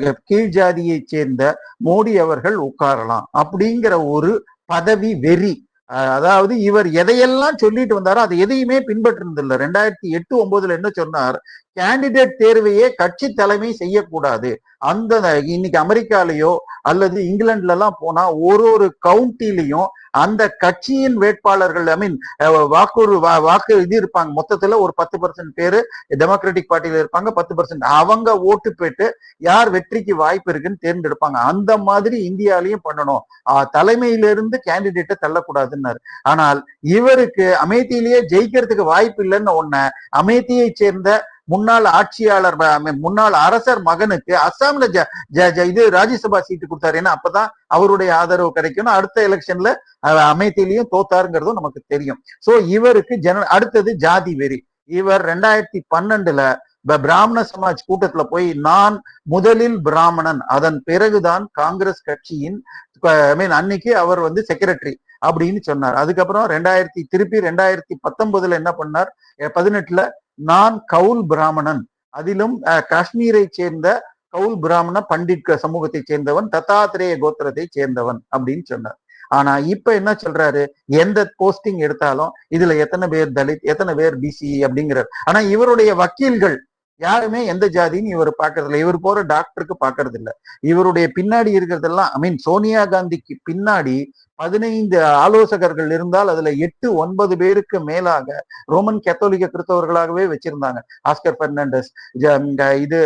க- கீழ் ஜாதியை சேர்ந்த மோடி அவர்கள் உட்காரலாம்? அப்படிங்கிற ஒரு பதவி வெறி. அஹ், அதாவது இவர் எதையெல்லாம் சொல்லிட்டு வந்தாரோ அதை எதையுமே பின்பற்றினதில்லை. ரெண்டாயிரத்தி எட்டு ஒன்பதுல என்ன சொன்னார்? கேண்டிடேட் தேர்வையே கட்சி தலைமை செய்யக்கூடாது. அந்த இன்னைக்கு அமெரிக்காலேயோ அல்லது இங்கிலாந்துல எல்லாம் போனா ஒரு ஒரு கவுண்டிலையும் அந்த கட்சியின் வேட்பாளர்கள் ஐ மீன் வாக்குறு வாக்கு இது இருப்பாங்க. மொத்தத்துல ஒரு பத்து பர்சன்ட் பேரு டெமோக்ராட்டிக் பார்ட்டியில இருப்பாங்க. பத்து பர்சன்ட் அவங்க ஓட்டு போயிட்டு யார் வெற்றிக்கு வாய்ப்பு இருக்குன்னு தேர்ந்தெடுப்பாங்க. அந்த மாதிரி இந்தியாலையும் பண்ணணும். ஆஹ் தலைமையிலிருந்து கேண்டிடேட்டை தள்ளக்கூடாதுன்னாரு. ஆனால் இவருக்கு அமேத்தியிலேயே ஜெயிக்கிறதுக்கு வாய்ப்பு இல்லைன்னு ஒன்ன அமேத்தியை சேர்ந்த முன்னாள் ஆட்சியாளர் முன்னாள் அரசர் மகனுக்கு அஸ்ஸாம்ல ஜ- ஜ- ஜ- இது ராஜ்யசபா சீட்டு கொடுத்தாரு. ஏன்னா அப்பதான் அவருடைய ஆதரவு கிடைக்கும் அடுத்த எலெக்ஷன்ல அமேத்திலையும் தோத்தாருங்கிறதும் நமக்கு தெரியும். சோ இவருக்கு ஜன அடுத்தது ஜாதி வெறி. இவர் ரெண்டாயிரத்தி பன்னெண்டுல பிராமண சமாஜ் கூட்டத்துல போய் நான் முதலில் பிராமணன். அதன் பிறகுதான் காங்கிரஸ் கட்சியின் ஐ மீன் அன்னைக்கு அவர் வந்து செக்ரட்டரி அப்படின்னு சொன்னார். அதுக்கப்புறம் ரெண்டாயிரத்தி திருப்பி ரெண்டாயிரத்தி பத்தொன்பதுல என்ன பண்ணார்? பதினெட்டுல நான் கவுல் பிராமணன். அதிலும் அஹ், காஷ்மீரை சேர்ந்த கவுல் பிராமண பண்டிட் சமூகத்தை சேர்ந்தவன் தத்தாத்திரேய கோத்திரத்தை சேர்ந்தவன் அப்படின்னு சொன்னார். ஆனா இப்ப என்ன சொல்றாரு? எந்த போஸ்டிங் எடுத்தாலும் இதுல எத்தனை பேர் தலித் எத்தனை பேர் பிசி அப்படிங்கிறார். ஆனா இவருடைய வக்கீல்கள் யாருமே எந்த ஜாதின்னு இவர் பாக்குறது இவர் போற டாக்டருக்கு பாக்குறது இல்ல இவருடைய பின்னாடி இருக்கிறதெல்லாம் ஐ மீன் சோனியா காந்திக்கு பின்னாடி பதினைந்து ஆலோசகர்கள் இருந்தால் அதுல எட்டு ஒன்பது பேருக்கு மேலாக ரோமன் கத்தோலிக்க கிறிஸ்தவர்களாகவே வச்சிருந்தாங்க. ஆஸ்கர் பெர்னாண்டஸ் இந்த இது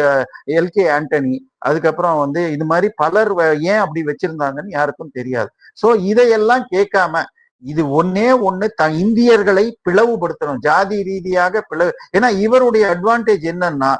எல்கே ஆண்டனி அதுக்கப்புறம் வந்து இது மாதிரி பலர் வ- ஏன் அப்படி வச்சிருந்தாங்கன்னு யாருக்கும் தெரியாது. சோ இதையெல்லாம் கேட்காம இது ஒன்னே ஒண்ணு த இந்தியர்களை பிளவுபடுத்தணும். ஜாதி ரீதியாக பிளவு ஏன்னா இவருடைய அட்வான்டேஜ் என்னன்னா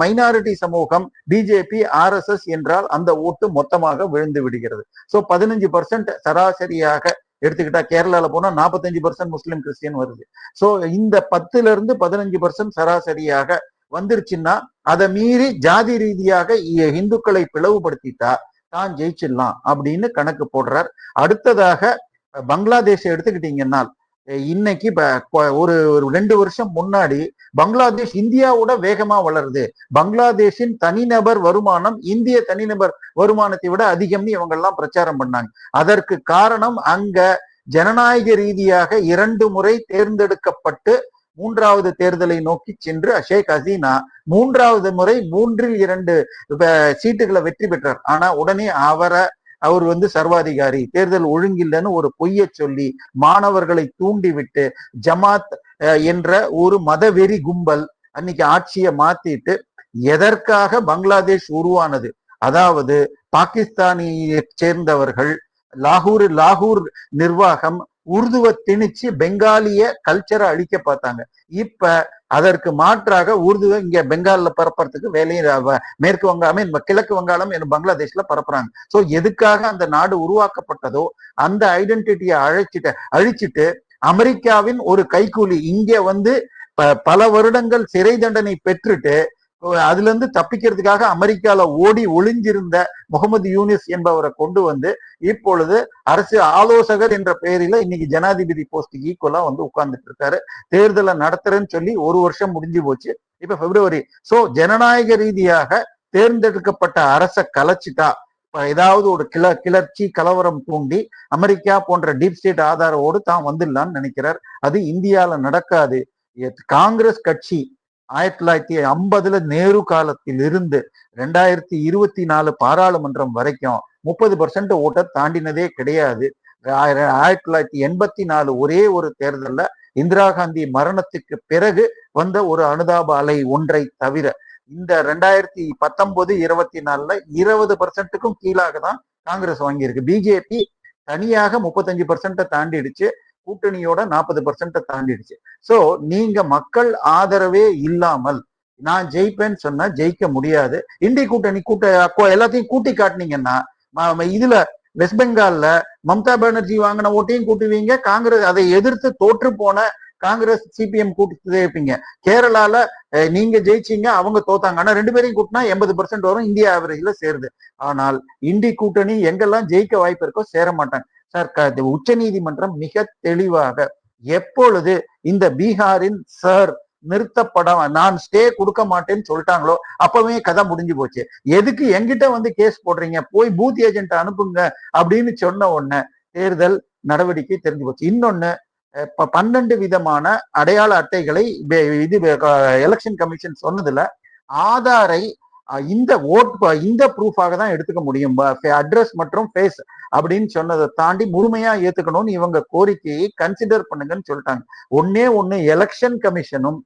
மைனாரிட்டி சமூகம் பிஜேபி ஆர்எஸ்எஸ் என்றால் அந்த ஓட்டு மொத்தமாக விழுந்து விடுகிறது. சோ பதினஞ்சு பர்சன்ட் சராசரியாக எடுத்துக்கிட்டா கேரளால போனா நாற்பத்தஞ்சு பர்சன்ட் முஸ்லீம் கிறிஸ்டியன் வருது. சோ இந்த பத்துல இருந்து பதினஞ்சு பர்சன்ட் சராசரியாக வந்துருச்சுன்னா அதை மீறி ஜாதி ரீதியாக இ- இந்துக்களை பிளவுபடுத்திட்டா தான் ஜெயிச்சிடலாம் அப்படின்னு கணக்கு போடுறார். அடுத்ததாக பங்களாதேஷை எடுத்துக்கிட்டீங்கன்னா இன்னைக்கு இப்போ ஒரு ஒரு ரெண்டு வருஷம் முன்னாடி பங்களாதேஷ் இந்தியாவோட வேகமா வளருது. பங்களாதேஷின் தனிநபர் வருமானம் இந்திய தனிநபர் வருமானத்தை விட அதிகம்னு இவங்க எல்லாம் பிரச்சாரம் பண்ணாங்க. அதற்கு காரணம் அங்க ஜனநாயக ரீதியாக இரண்டு முறை தேர்ந்தெடுக்கப்பட்டு மூன்றாவது தேர்தலை நோக்கி சென்று ஷேக் ஹசீனா மூன்றாவது முறை மூன்றில் இரண்டு சீட்டுகளை வெற்றி பெற்றார். ஆனா உடனே அவரை அவர் வந்து சர்வாதிகாரி. தேர்தல் ஒழுங்கில்லைன்னு ஒரு பொய்யை சொல்லி மாணவர்களை தூண்டிவிட்டு ஜமாத் அஹ், என்ற ஒரு மதவெறி கும்பல் அன்னைக்கு ஆட்சியை மாத்திட்டு எதற்காக பங்களாதேஷ் உருவானது? அதாவது பாகிஸ்தானியை சேர்ந்தவர்கள் லாகூர் லாகூர் நிர்வாகம் உருதுவை திணிச்சு பெங்காலிய கல்ச்சரை அழிக்க பார்த்தாங்க. இப்ப அதற்கு மாற்றாக உருதுவை இங்க பெங்கால்ல பரப்புறதுக்கு வேலையும் மேற்கு வங்காளம் I கிழக்கு வங்காளம் என்று பங்களாதேஷ்ல பரப்புறாங்க. சோ எதுக்காக அந்த நாடு உருவாக்கப்பட்டதோ அந்த ஐடென்டிட்டியை அழைச்சிட்டு அழிச்சிட்டு அமெரிக்காவின் ஒரு கைக்கூலி இங்க வந்து ப- பல வருடங்கள் சிறை தண்டனை பெற்றுட்டு அதுல இருந்து தப்பிக்கிறதுக்காக அமெரிக்கால ஓடி ஒளிஞ்சிருந்த முகமது யூனிஸ் என்பவரை கொண்டு வந்து இப்பொழுது அரசு ஆலோசகர் என்ற பெயரில இன்னைக்கு ஜனாதிபதி போஸ்டுக்கு ஈக்குவலா வந்து உட்கார்ந்துட்டு இருக்காரு. தேர்தலை நடத்துறேன்னு சொல்லி ஒரு வருஷம் முடிஞ்சு போச்சு. இப்ப பிப்ரவரி. சோ ஜனநாயக ரீதியாக தேர்ந்தெடுக்கப்பட்ட அரசை கலைச்சிட்டா ஏதாவது ஒரு கிள கிளர்ச்சி கலவரம் தூண்டி அமெரிக்கா போன்ற டீப் ஸ்டேட் ஆதாரோடு தான் வந்துடலாம்னு நினைக்கிறார். அது இந்தியால நடக்காது. காங்கிரஸ் கட்சி ஆயிரத்தி தொள்ளாயிரத்தி ஐம்பதுல நேரு காலத்தில் இருந்து ரெண்டாயிரத்தி இருபத்தி நாலு பாராளுமன்றம் வரைக்கும் முப்பது பர்சன்ட் ஓட்டை தாண்டினதே கிடையாது. ஆயிர- ஆயிரத்தி தொள்ளாயிரத்தி எண்பத்தி நாலு ஒரே ஒரு தேர்தல்ல இந்திரா காந்தி மரணத்துக்கு பிறகு வந்த ஒரு அனுதாப அலை ஒன்றை தவிர இந்த ரெண்டாயிரத்தி பத்தொன்பது இருபத்தி நாலுல இருபது பர்சன்ட்டுக்கும் கீழாக தான் காங்கிரஸ் வாங்கியிருக்கு. பிஜேபி தனியாக முப்பத்தஞ்சு பர்சன்ட்டை தாண்டிடுச்சு. கூட்டணியோட நாற்பது பர்சன்ட்டை தாண்டிடுச்சு. ஸோ நீங்க மக்கள் ஆதரவே இல்லாமல் நான் ஜெயிப்பேன்னு சொன்னா ஜெயிக்க முடியாது. இண்டி கூட்டணி கூட்ட எல்லாத்தையும் கூட்டி காட்டுனீங்கன்னா இதுல வெஸ்ட் பெங்கால்ல மம்தா பானர்ஜி வாங்கின ஓட்டையும் கூட்டுவீங்க காங்கிரஸ் அதை எதிர்த்து தோற்று போன காங்கிரஸ் சிபிஎம் கூட்டி இருப்பீங்க. கேரளால நீங்க ஜெயிச்சீங்க அவங்க தோத்தாங்க. ஆனா ரெண்டு பேரையும் கூட்டினா எண்பது பர்சன்ட் வரும் இந்தியா ஆவரேஜ்ல சேருது. ஆனால் இண்டி கூட்டணி எங்கெல்லாம் ஜெயிக்க வாய்ப்பு இருக்கோ சேர மாட்டாங்க. சார் உச்ச நீதிமன்றம் மிக தெளிவாக எப்பொழுது இந்த பீகாரின் சார் நிறுத்தப்பட நான் ஸ்டே கொடுக்க மாட்டேன்னு சொல்லிட்டாங்களோ அப்பவே கதை முடிஞ்சு போச்சு. எதுக்கு எங்கிட்ட வந்து கேஸ் போடுறீங்க? போய் பூத் ஏஜென்ட் அனுப்புங்க அப்படின்னு சொன்ன உடனே தேர்தல் நடவடிக்கை தெரிஞ்சு போச்சு. இன்னொன்னு இப்ப பன்னெண்டு விதமான அடையாள அட்டைகளை இது எலெக்ஷன் கமிஷன் சொன்னதுல ஆதாரை இந்த ஓட் ப- இந்த ப்ரூஃபாக தான் எடுத்துக்க முடியும். அட்ரஸ் மற்றும் ஃபேஸ் அப்படின்னு சொன்னதை தாண்டி முழுமையா ஏத்துக்கணும்னு இவங்க கோரிக்கையை கன்சிடர் பண்ணுங்கன்னு சொல்லிட்டாங்க. ஒன்னே ஒன்னு எலெக்ஷன் கமிஷனும்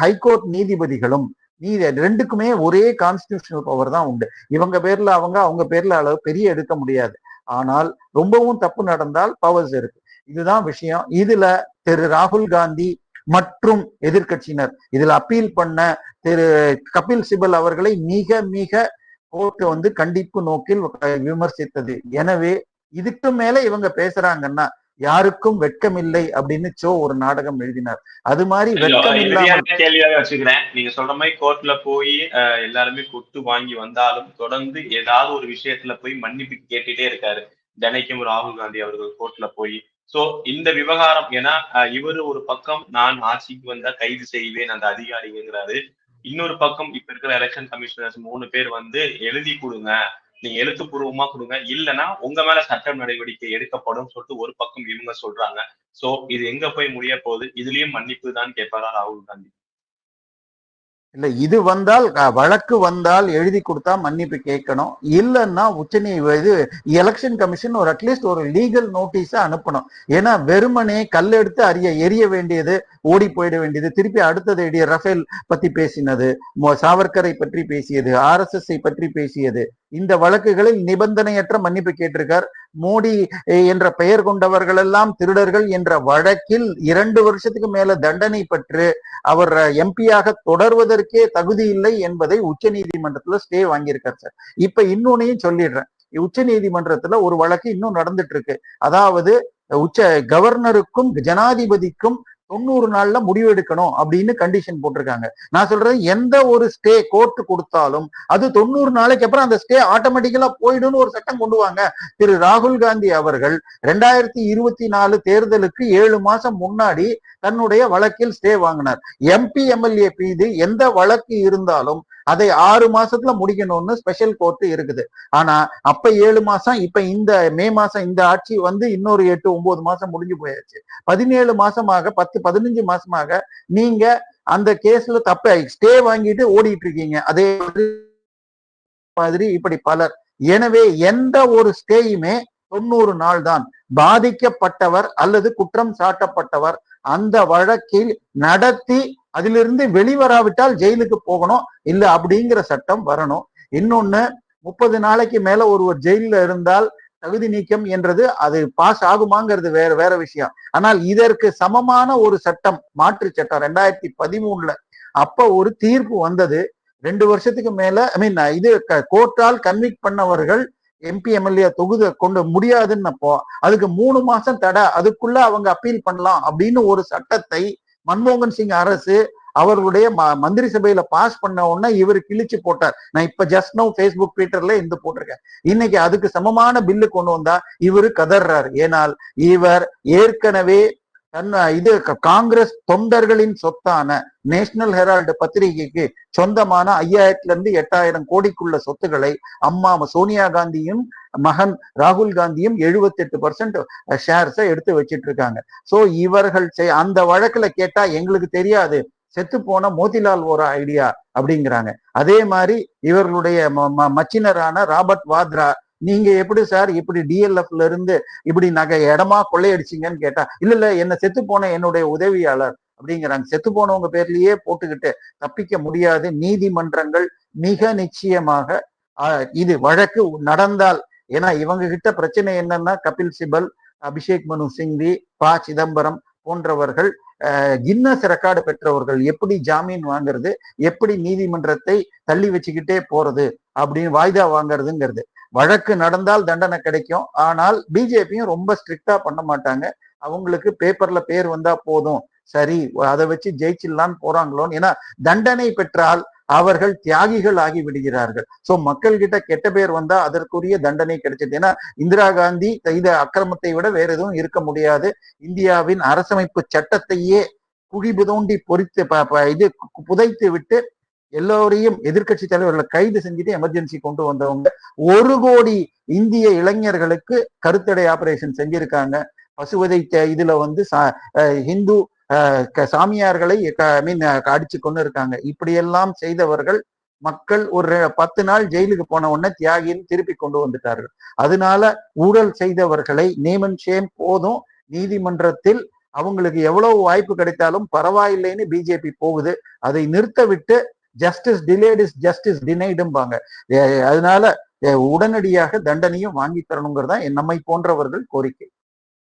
ஹைகோர்ட் நீதிபதிகளும் நீ ரெண்டுக்குமே ஒரே கான்ஸ்டியூஷனல் பவர் தான் உண்டு. இவங்க பேர்ல அவங்க அவங்க பேர்ல அளவு பெரிய எடுக்க முடியாது. ஆனால் ரொம்பவும் தப்பு நடந்தால் பவர்ஸ் இருக்கு. இதுதான் விஷயம். இதுல திரு ராகுல் காந்தி மற்றும் எதிர்க்கட்சியினர். இதுல அப்பீல் பண்ண திரு கபில் சிபல் அவர்களை மிக மிக கோர்ட் வந்து கண்டிப்பு நோக்கில் விமர்சித்தது. எனவே இதுக்கு மேல இவங்க பேசுறாங்கன்னா யாருக்கும் வெட்கமில்லை அப்படின்னு சோ ஒரு நாடகம் எழுதினார். அது மாதிரி வெட்கம் இல்லாமல் இறுதியான கேள்வியாவே வச்சுக்கிறேன். நீங்க சொல்ற மாதிரி கோர்ட்ல போய் எல்லாருமே கொட்டு வாங்கி வந்தாலும் தொடர்ந்து ஏதாவது ஒரு விஷயத்துல போய் மன்னிப்பு கேட்டுட்டே இருக்காரு. தினைக்கும் ராகுல் காந்தி அவர்கள் கோர்ட்ல போய் சோ இந்த விவகாரம் ஏன்னா இவரு ஒரு பக்கம் நான் ஆட்சிக்கு வந்தா கைது செய்வேன் அந்த அதிகாரிங்கிறாரு. இன்னொரு பக்கம் இப்ப இருக்கிற எலெக்ஷன் கமிஷனர்ஸ் மூணு பேர் வந்து எழுதி கொடுங்க. நீங்க எழுத்துப்பூர்வமா கொடுங்க. இல்லைன்னா உங்க மேல சட்ட நடவடிக்கை எடுக்கப்படும் சொல்லிட்டு ஒரு பக்கம் இவங்க சொல்றாங்க. சோ இது எங்க போய் முடிய போகுது? இதுலயும் மன்னிப்பு தான் கேட்பாரா ராகுல் காந்தி? இல்ல இது வந்தால் வழக்கு வந்தால் எழுதி கொடுத்தா மன்னிப்பு கேட்கணும். இல்லைன்னா உச்ச இது எலெக்ஷன் கமிஷன் ஒரு அட்லீஸ்ட் ஒரு லீகல் நோட்டீஸ அனுப்பணும். ஏன்னா வெறுமனே கல்லெடுத்து அறிய எரிய வேண்டியது ஓடி போயிட வேண்டியது திருப்பி அடுத்தது எடிய ரஃபேல் பத்தி பேசினது சாவர்கரை பற்றி பேசியது ஆர்எஸ்எஸ் பற்றி பேசியது இந்த வழக்குகளில் நிபந்தனையற்ற மன்னிப்பு கேட்டிருக்கார். மோடி என்ற பெயர் கொண்டவர்கள் எல்லாம் திருடர்கள் என்ற வழக்கில் இரண்டு வருஷத்துக்கு மேல தண்டனை பெற்று அவர் எம்பியாக தொடர்வதற்கே தகுதி இல்லை என்பதை உச்ச நீதிமன்றத்துல ஸ்டே வாங்கியிருக்கார் சார். இப்ப இன்னொன்னையும் சொல்லிடுறேன். உச்ச நீதிமன்றத்துல ஒரு வழக்கு இன்னும் நடந்துட்டு இருக்கு. அதாவது உச்ச கவர்னருக்கும் ஜனாதிபதிக்கும் தொண்ணூறு நாள்ல முடிவு எடுக்கணும் அப்படின்னு கண்டிஷன் போட்டிருக்காங்க. நான் சொல்றது எந்த ஒரு ஸ்டே கோர்ட் கொடுத்தாலும் அது தொண்ணூறு நாளைக்கு அப்புறம் அந்த ஸ்டே ஆட்டோமேட்டிக்கலா போயிடும்னு ஒரு சட்டம் கொண்டு வாங்க. திரு ராகுல் காந்தி அவர்கள் ரெண்டாயிரத்தி இருபத்தி நாலு தேர்தலுக்கு ஏழு மாசம் முன்னாடி தன்னுடைய வழக்கில் ஸ்டே வாங்கினார். எம்பி எம்எல்ஏ மீது எந்த வழக்கு இருந்தாலும் அதை ஆறு மாசத்துல முடிக்கணும்னு ஸ்பெஷல் கோர்ட் இருக்குது. ஆனா அப்ப ஏழு மாசம் இப்ப இந்த மே மாசம் இந்த ஆட்சி வந்து இன்னொரு எட்டு ஒன்பது மாசம் முடிஞ்சு போயாச்சு. பதினேழு மாசமாக பத்து பதினஞ்சு மாசமாக நீங்க அந்த கேஸ்ல தப்ப ஸ்டே வாங்கிட்டு ஓடிட்டு இருக்கீங்க. அதே மாதிரி இப்படி பலர். எனவே எந்த ஒரு ஸ்டேயுமே தொண்ணூறு நாள் தான். பாதிக்கப்பட்டவர் அல்லது குற்றம் சாட்டப்பட்டவர் அந்த வழக்கில் நடத்தி அதிலிருந்து வெளிவராவிட்டால் ஜெயிலுக்கு போகணும் இல்ல அப்படிங்கிற சட்டம் வரணும். இன்னொன்னு முப்பது நாளைக்கு மேல ஒருவர் ஜெயில இருந்தால் தகுதி நீக்கம் என்றது அது பாஸ் ஆகுமாங்கிறது வேற வேற விஷயம். ஆனால் இதற்கு சமமான ஒரு சட்டம் மாற்று சட்டம் ரெண்டாயிரத்தி பதிமூணுல அப்ப ஒரு தீர்ப்பு வந்தது. ரெண்டு வருஷத்துக்கு மேல ஐ மீன் இது கோர்ட்டால் கன்விக் பண்ணவர்கள் எம்பி எம்எல்ஏ தொகுதி கொண்டு முடியாதுன்னப்போ அதுக்கு மூணு மாசம் தடை அதுக்குள்ள அவங்க அப்பீல் பண்ணலாம் அப்படின்னு ஒரு சட்டத்தை மன்மோகன் சிங் அரசு அவர்களுடைய மந்திரி சபையில பாஸ் பண்ண உடனே இவர் கிழிச்சு போட்டார். நான் இப்ப ஜஸ்ட் நோ பேஸ்புக் ட்விட்டர்ல இந்த போட்டிருக்கேன். இன்னைக்கு அதுக்கு சமமான பில்லு கொண்டு வந்தா இவரு கதர்றாரு. ஏனால் இவர் ஏற்கனவே தன் இது காங்கிரஸ் தொண்டர்களின் சொத்தான நேஷனல் ஹெரால்டு பத்திரிகைக்கு சொந்தமான ஐயாயிரத்துல இருந்து எட்டாயிரம் கோடிக்குள்ள சொத்துக்களை அம்மா சோனியா காந்தியும் மகன் ராகுல் காந்தியும் எழுபத்தி எட்டு பர்சன்ட் ஷேர்ஸை எடுத்து வச்சிட்டு இருக்காங்க சோ இவர்கள் அந்த வழக்குல கேட்டா எங்களுக்கு தெரியாது. செத்து போன மோதிலால் ஓரா ஐடியா அப்படிங்கிறாங்க. அதே மாதிரி இவர்களுடைய மச்சினரான ராபர்ட் வாத்ரா நீங்க எப்படி சார் இப்படி டிஎல்எஃப்ல இருந்து இப்படி நகை இடமா கொள்ளையடிச்சிங்கன்னு கேட்டா இல்ல இல்ல என்ன செத்து போன என்னுடைய உதவியாளர் அப்படிங்கிறாங்க. செத்து போனவங்க பேர்லயே போட்டுக்கிட்டு தப்பிக்க முடியாது. நீதிமன்றங்கள் மிக நிச்சயமாக இது வழக்கு நடந்தால் ஏன்னா இவங்க கிட்ட பிரச்சனை என்னன்னா கபில் சிபல் அபிஷேக் மனு சிங்வி ப. சிதம்பரம் போன்றவர்கள் கின்னஸ் ரெக்கார்டு பெற்றவர்கள் எப்படி ஜாமீன் வாங்குறது எப்படி நீதிமன்றத்தை தள்ளி வச்சுக்கிட்டே போறது அப்படின்னு வாய்தா வாங்குறதுங்கிறது. வழக்கு நடந்தால் தண்டனை கிடைக்கும். ஆனால் பிஜேபியும் ரொம்ப ஸ்ட்ரிக்டா பண்ண மாட்டாங்க. அவங்களுக்கு பேப்பர்ல பேர் வந்தா போதும். சரி அதை வச்சு ஜெயிச்சிடலான்னு போறாங்களோன்னு. ஏன்னா தண்டனை பெற்றால் அவர்கள் தியாகிகள் ஆகி விடுகிறார்கள். சோ மக்கள் கிட்ட கெட்ட பேர் வந்தா அதற்குரிய தண்டனை கிடைச்சது ஏன்னா இந்திரா காந்தி செய்த அக்கிரமத்தை விட வேற எதுவும் இருக்க முடியாது. இந்தியாவின் அரசமைப்பு சட்டத்தையே குழி புதோண்டி பொறித்து இது புதைத்து விட்டு எல்லோரையும் எதிர்கட்சி தலைவர்களை கைது செஞ்சுட்டு எமர்ஜென்சி கொண்டு வந்தவங்க. ஒரு கோடி இந்திய இளைஞர்களுக்கு கருத்தடை ஆபரேஷன் செஞ்சிருக்காங்க. பசுவதை இதுல வந்து ஹிந்து சாமியார்களை ஐ மீன் அடிச்சு கொண்டு இருக்காங்க. இப்படியெல்லாம் செய்தவர்கள் மக்கள் ஒரு பத்து நாள் ஜெயிலுக்கு போன உடனே தியாகின்னு திருப்பி கொண்டு வந்துட்டார்கள். அதனால ஊழல் செய்தவர்களை நேமன் ஷேம் போதும். நீதிமன்றத்தில் அவங்களுக்கு எவ்வளவு வாய்ப்பு கிடைத்தாலும் பரவாயில்லைன்னு பிஜேபி போகுது. அதை நிறுத்த விட்டு ஜஸ்டிஸ் டிலேட் இஸ் ஜஸ்டிஸ் டினைடும்பாங்க அதனால உடனடியாக தண்டனையும் வாங்கி தரணுங்கிறது நம்மை போன்றவர்கள் கோரிக்கை.